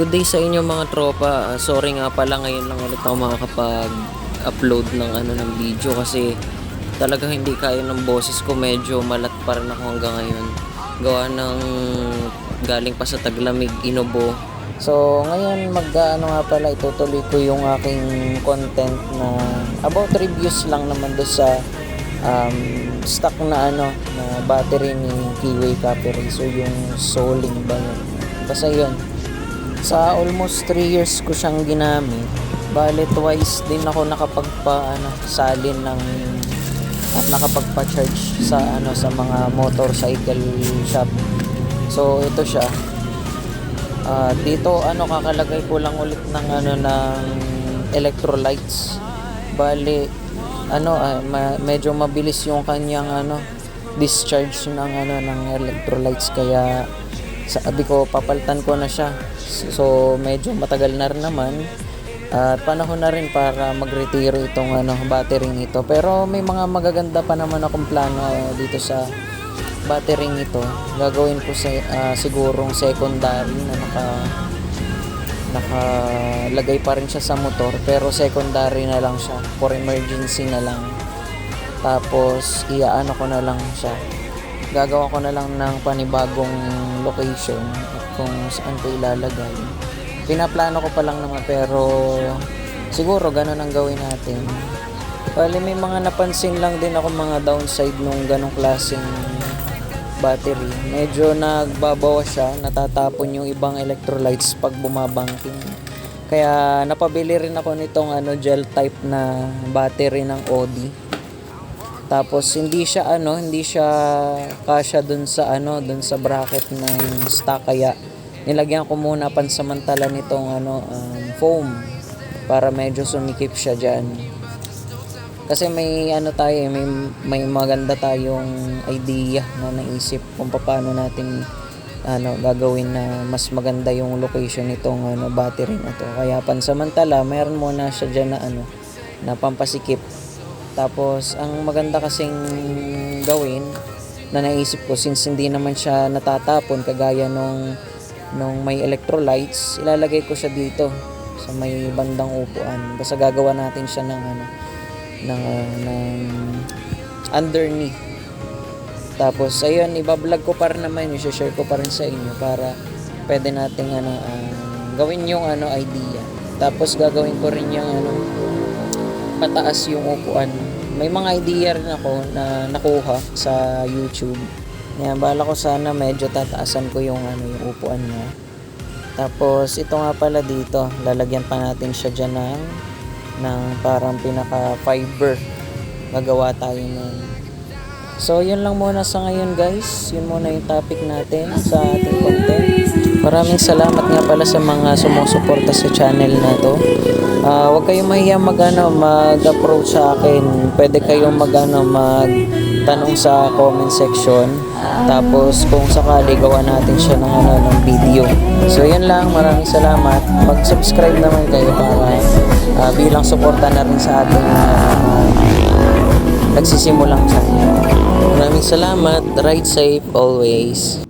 Good day sa inyo mga tropa. Ah, sorry nga pala ngayon lang ulit ako makakapag-upload ng ano ng video kasi talaga hindi kaya ng boses ko. Medyo malat pa rin ako hanggang ngayon. Gawa ng galing pa sa taglamig, inubo. So ngayon mag ano nga pala itutuloy ko yung aking content na about reviews lang naman do sa um, stock na ano na battery ni Kiwi Copper Racer yung Soling ba yun? Basta yun. Sa almost 3 years ko siyang ginamit, bale twice din ako nakapagpa ano, salin ng at nakapagpa-charge sa ano sa mga motorcycle shop. So ito siya. Ah, dito ano kakalagay ko lang ulit ng ano ng electrolytes. Bale ano ah, ma- medyo mabilis yung kanyang ano discharge ng ano ng electrolytes kaya sabi ko papalitan ko na siya. So medyo matagal na rin naman. At panahon na rin para magretiro itong ano battery ito. Pero may mga magaganda pa naman akong plano dito sa battery ito. Gagawin ko sa ah, sigurong secondary na naka nakalagay pa rin siya sa motor. Pero secondary na lang siya. For emergency na lang. Tapos iaano ko na lang siya gagawa ko na lang ng panibagong location at kung saan ko ilalagay pinaplano ko pa lang naman pero siguro ganun ang gawin natin Bali may mga napansin lang din ako mga downside nung ganong klaseng battery. Medyo nagbabawa siya, natatapon yung ibang electrolytes pag bumabangking. Kaya napabili rin ako nitong ano gel type na battery ng Audi. Tapos hindi siya ano, hindi siya kasya dun sa ano, dun sa bracket ng stock kaya nilagyan ko muna pansamantala nitong ano um, foam para medyo sumikip siya diyan. Kasi may ano tayo, may may maganda tayong idea na naisip kung paano natin ano gagawin na mas maganda yung location nitong ano battery na to. Kaya pansamantala, mayroon muna siya diyan na ano na pampasikip. Tapos ang maganda kasing gawin na naisip ko since hindi naman siya natatapon kagaya nung nung may electrolytes, ilalagay ko siya dito sa may bandang upuan. Basta gagawa natin siya ng ano ng, ah, ng underneath. Tapos ayun, ibablog ko pa rin naman yun, share ko pa rin sa inyo para pwede nating ano ah, gawin yung ano idea. Tapos gagawin ko rin yung ano pataas yung upuan. May mga idea rin ako na nakuha sa YouTube. Yan, bala ko sana medyo tataasan ko yung ano yung upuan niya. Tapos ito nga pala dito, lalagyan pa natin siya dyan ng, ng parang pinaka fiber. Gagawa tayo nun. So yun lang muna sa ngayon guys. Yun muna yung topic natin sa ating content. Maraming salamat nga pala sa mga sumusuporta sa channel na to. Ah, huwag kayong mahiya mag ano, mag-approach sa akin. Pwede kayong mag ano, mag tanong sa comment section. Tapos kung sakali gawa natin siya ng ano ng video. So yun lang, maraming salamat. Mag-subscribe naman kayo para ah, bilang suporta na rin sa ating ah, nagsisimulang channel. Maraming salamat. Ride safe always.